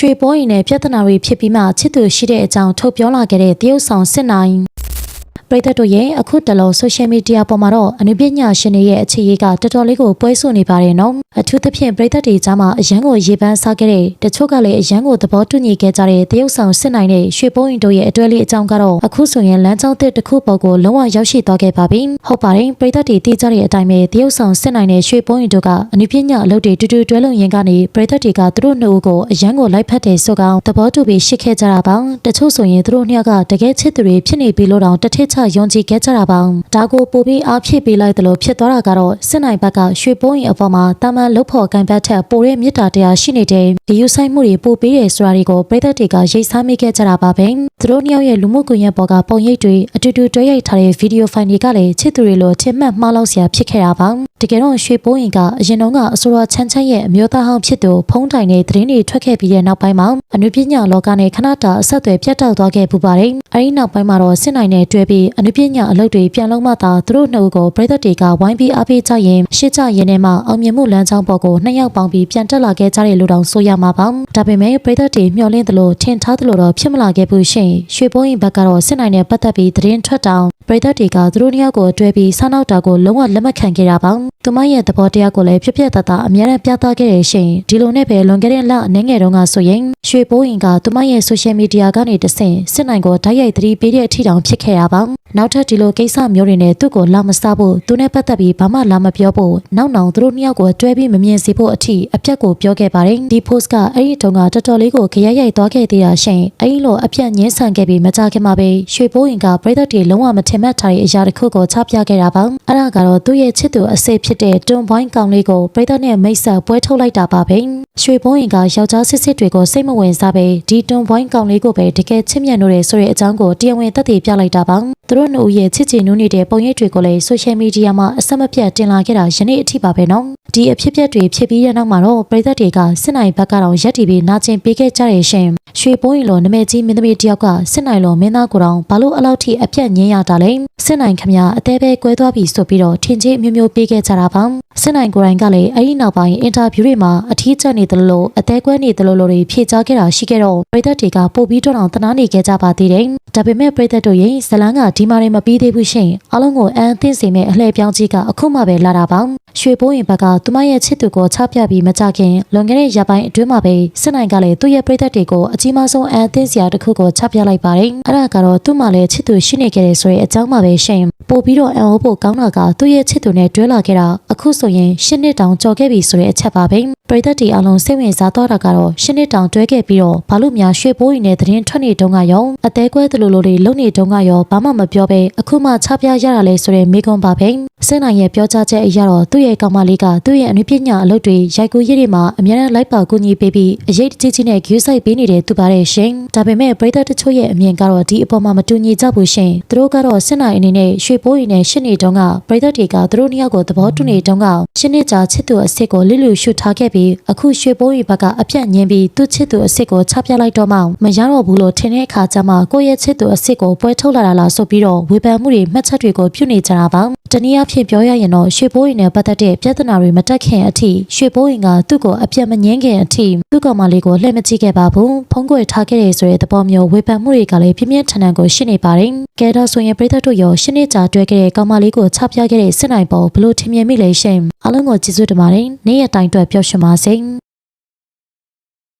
ရွှေပိုးရင်နဲ့ပြဿနာတွေဖြစ်ပြီးမှချစ်သူရှိတဲ့အကြောင်းထုတ်ပြောလာခဲ့တဲ့တရုတ်ဆောင်စစ်နိုင် ပရိသတ်တို့ရဲ့အခုတလောဆိုရှယ်မီဒီယာပေါ်မှာတော့အနုပညာရှင်တွေရဲ့အခြေရေးကတော်တော်လေးကိုပွဲဆွနေပါတယ်နော်အထူးသဖြင့်ပရိသတ်တွေကြားမှာအရန်ကိုရေပန်းစားခဲ့တဲ့တချို့ကလည်းအရန်ကိုသဘောတူညီခဲ့ကြတဲ့တရုတ်ဆောင်စစ်နိုင်တဲ့ရွှေပိုးရင်တို့ရဲ့အတွဲလေးအကြောင်းကတော့အခုဆိုရင်လမ်းကြောင်းတစ်တစ်ခုပေါ်ကိုလုံးဝရောက်ရှိသွားခဲ့ပါပြီဟုတ်ပါတယ်ပရိသတ်တွေသိကြတဲ့အတိုင်းပဲတရုတ်ဆောင်စစ်နိုင်တဲ့ရွှေပိုးရင်တို့ကအနုပညာအလုပ်တွေတူတူတွဲလုံရင်ကနေပရိသတ်တွေကသူတို့နှစ်ဦးကိုအရန်ကိုလိုက်ဖက်တယ်ဆိုကောင်သဘောတူပြီးရှစ်ခဲ့ကြတာပါတချို့ဆိုရင်သူတို့နှစ်ယောက်ကတကယ်ချစ်သူတွေဖြစ်နေပြီလို့တောင်တစ်ထစ်ချယုံကြည်ခဲ့ကြတာပါဒါကိုပို့ပြီးအားဖြစ်ပေးလိုက်တယ်လို့ဖြစ်သွားတာကတော့စစ်နိုင်ဘက်ကရွှေပိုးရင်အပေါ်မှာတာမန်လုတ်ဖို့ကံပတ်ထက်ပိုတဲ့မြစ်တာတရားရှိနေတဲ့ဒီယူဆိုင်မှုတွေပို့ပေးတယ်ဆိုတာတွေကိုပရိသတ်တွေကရိတ်စားမိခဲ့ကြတာပါပဲသူတို့နှစ်ယောက်ရဲ့လူမှုကွန်ရက်ပေါ်ကပုံရိပ်တွေအတူတူတွဲရိုက်ထားတဲ့ဗီဒီယိုဖိုင်တွေကလည်းချစ်သူတွေလိုထင်မှတ်မှားလောက်စရာဖြစ်ခဲ့တာပါတကယ်တော့ရွှေပိုးရင်ကအရင်တုန်းကအစိုးရချမ်းချမ်းရဲ့အမျိုးသားဟောင်းဖြစ်သူဖုံးတိုင်တဲ့သတင်းတွေထွက်ခဲ့ပြီးတဲ့နောက်ပိုင်းမှာအနုပညာလောကနဲ့ခဏတာအဆက်အသွယ်ပြတ်တောက်သွားခဲ့ပူပါတယ်အဲဒီနောက်ပိုင်းမှာတော့စစ်နိုင်နဲ့တွဲပြီးအနုပညာအလုပ်တွေပြန်လုံးမှသာသူတို့နှစ်ဦးကိုပြည်သက်တွေကဝိုင်းပြီးအားပေးကြရင်ရှစ်ကြရင်ထဲမှာအောင်မြင်မှုလမ်းကြောင်းပေါ်ကိုနှစ်ယောက်ပေါင်းပြီးပြန်တက်လာခဲ့ကြတယ်လို့တောင်ဆိုရမှာပါဒါပေမဲ့ပြည်သက်တွေမျှော်လင့်သလိုထင်ထားသလိုတော့ဖြစ်မလာခဲ့ဘူးရှင်ရွှေဘုံရင်ဘက်ကတော့စစ်နိုင်နဲ့ပတ်သက်ပြီးသတင်းထွက်တောင် ပြည်သက်တွေကသူတို့နှစ်ယောက်ကိုအတွဲပြီးဆန်းနောက်တာကိုလုံးဝလက်မခံခဲ့တာပါသူမရဲ့သဘောတရားကိုလည်းပြပြတသားအများနဲ့ပြသခဲ့တယ်ရှင်ဒီလိုနဲ့ပဲလွန်ခဲ့တဲ့လအနေငယ်တုန်းကဆိုရင်ရွှေဘိုးရင်ကသူမရဲ့ဆိုရှယ်မီဒီယာကနေတဆင့်စစ်နိုင်ကိုတိုက်ရိုက်သတိပေးတဲ့အထီတောင်ဖြစ်ခဲ့တာပါနောက်ထပ်ဒီလိုကိစ္စမျိုးတွေနဲ့သူ့ကိုလာမစားဖို့သူနဲ့ပတ်သက်ပြီးဘာမှလာမပြောဖို့နောက်နောင်သူတို့နှစ်ယောက်ကိုတွဲပြီးမမြင်စေဖို့အထီအပြက်ကိုပြောခဲ့ပါတယ်ဒီ post ကအဲ့ဒီတုန်းကတော်တော်လေးကိုခရရိုက်သွားခဲ့သေးတာရှင်အဲ့ဒီလိုအပြက်ငင်းဆန်ခဲ့ပြီးမကြခင်မှာပဲရွှေဘိုးရင်ကပြည်သက်တွေလုံးဝမထင်မှတ်ထားတဲ့အရာတစ်ခုကိုချပြခဲ့တာပါအဲ့ဒါကတော့သူ့ရဲ့ချစ်သူအစိဖြစ်တဲ့တွန်ဘွိုင်းကောင်လေးကိုပြည်သက်နဲ့မိတ်ဆက်ပွဲထုတ်လိုက်တာပါပဲရွှေဘိုးရင်ကယောက်ျားစစ်စစ်တွေကိုစိတ်မဝင်စားပဲဒီတွန်ဘွိုင်းကောင်လေးကိုပဲတကယ်ချစ်မြတ်လို့ရဆိုတဲ့အကြောင်းကိုတရားဝင်သက်သေပြလိုက်တာပါသူတို့နှစ်ဦးရဲ့ချစ်ချင်နူးနေတဲ့ပုံရိပ်တွေကိုလည်းဆိုရှယ်မီဒီယာမှာအဆက်မပြတ်တင်လာခဲ့တာယနေ့အထိပါပဲနော်ဒီအဖြစ်အပျက်တွေဖြစ်ပြီးတဲ့နောက်မှာတော့ပြည်သက်တွေကစစ်နိုင်ဘက်ကတော့ရက်တီပြီးနာကျင်ပေးခဲ့ကြရရှင်ရွှေပိုးရင်လိုနမဲကြီးမင်းသမီးတယောက်ကစစ်နိုင်လိုမင်းသားကိုတောင်ဘာလို့အလောက်ထိအပြတ်ငင်းရတာလဲစစ်နိုင်ခမအသေးပဲကွဲသွားပြီဆိုပြီးတော့ထင်ကြီးမျိုးမျိုးပေးခဲ့ကြတာပါ စစ်နိုင်ကိုယ်တိုင်ကလည်းအဲ့ဒီနောက်ပိုင်းအင်တာဗျူးတွေမှာအထီးကျနေတယ်လို့အသေးကွဲနေတယ်လို့တွေဖြေကြားခဲ့တာရှိခဲ့တော့ပြည်သက်တွေကပို့ပြီးတော့တနာနေခဲ့ကြပါသေးတယ်ဒါပေမဲ့ပြည်သက်တို့ရဲ့ဇလန်းကဒီမာတွေမပြီးသေးဘူးရှင်အားလုံးကိုအန်အသင့်စေမဲ့အလှည့်ပြောင်းကြီးကအခုမှပဲလာတာပါရွှေပိုးရင်ဘက်ကသူမရဲ့ချစ်သူကိုချပြပြီးမကြခင်လွန်ခဲ့တဲ့ရပိုင်းအတွင်းမှာပဲစစ်နိုင်ကလည်းသူ့ရဲ့ပြည်သက်တွေကိုအကြီးမားဆုံးအန်အသင့်စရာတစ်ခုကိုချပြလိုက်ပါတယ်အဲ့ဒါကတော့သူ့မှာလည်းချစ်သူရှိနေခဲ့တယ်ဆိုတဲ့အကြောင်းပါပဲရှင် ပို့ပြီးတော့အန်အိုးဖို့ကောင်းတာကသူ့ရဲ့ချစ်သူနဲ့တွဲလာခဲ့တာအခုဆိုရင်ရှစ်နှစ်တောင်ကြော်ခဲ့ပြီဆိုတဲ့အချက်ပါပဲပရိသတ်တီအလုံးစိတ်ဝင်စားသွားတာကတော့ရှစ်နှစ်တောင်တွဲခဲ့ပြီးတော့ဘာလို့များရွှေပိုးရင်နဲ့သတင်းထွက်နေတုန်းကရောအသေးကွဲသလိုလိုတွေလုံနေတုန်းကရောဘာမှမပြောဘဲအခုမှချပြရတာလဲဆိုတဲ့မိကွန်းပါပဲ စင်နိုင်ရဲ့ပြောကြားချက်အရတော့သူ့ရဲ့ကောင်မလေးကသူ့ရဲ့အနုပညာအလုပ်တွေရိုက်ကူးရည်တွေမှာအများနဲ့လိုက်ပါကူညီပေးပြီးအရေးတကြီးကြီးနဲ့ဂူးဆိုင်ပေးနေတဲ့သူပါတဲ့ရှင်ဒါပေမဲ့ပရိသတ်တချို့ရဲ့အမြင်ကတော့ဒီအပေါ်မှာမတူညီကြဘူးရှင်သူတို့ကတော့စင်နိုင်အနေနဲ့ရွှေပိုးရင်နဲ့ရှစ်နေတုန်းကပရိသတ်တွေကသူတို့နှစ်ယောက်ကိုသဘောတူနေတုန်းကရှစ်နှစ်ကြာချစ်သူအစ်စ်ကိုလိလူရှုထားခဲ့ပြီးအခုရွှေပိုးရီဘက်ကအပြတ်ညင်းပြီးသူ့ချစ်သူအစ်စ်ကိုချပြလိုက်တော့မှမရတော့ဘူးလို့ထင်တဲ့အခါကျမှကိုယ့်ရဲ့ချစ်သူအစ်စ်ကိုပွဲထုတ်လာတာလားဆိုပြီးတော့ဝေဖန်မှုတွေမှတ်ချက်တွေကိုပြုနေကြတာပါ တနည်းအားဖြင့်ပြောရရင်တော့ရွှေပိုးရင်နဲ့ပတ်သက်တဲ့ပြဿနာတွေမတက်ခင်အထိရွှေပိုးရင်ကသူ့ကိုအပြတ်မငင်းခင်အထိသူ့ကောင်မလေးကိုလှည့်မကြည့်ခဲ့ပါဘူးဖုံးကွယ်ထားခဲ့ရဆိုတဲ့သဘောမျိုးဝေဖန်မှုတွေကလည်းပြင်းပြင်းထန်ထန်ကိုရှိနေပါတယ်ကဲတော့ဆိုရင်ပြည်သက်တို့ရောရှင်းနေကြတွေ့ခဲ့တဲ့ကောင်မလေးကိုချပြခဲ့တဲ့စစ်နိုင်ပေါ်ဘလို့ထင်မြင်မိလဲရှင်အားလုံးကိုကျေးဇူးတင်ပါတယ်နေ့ရက်တိုင်းအတွက်ပျော်ရွှင်ပါစေ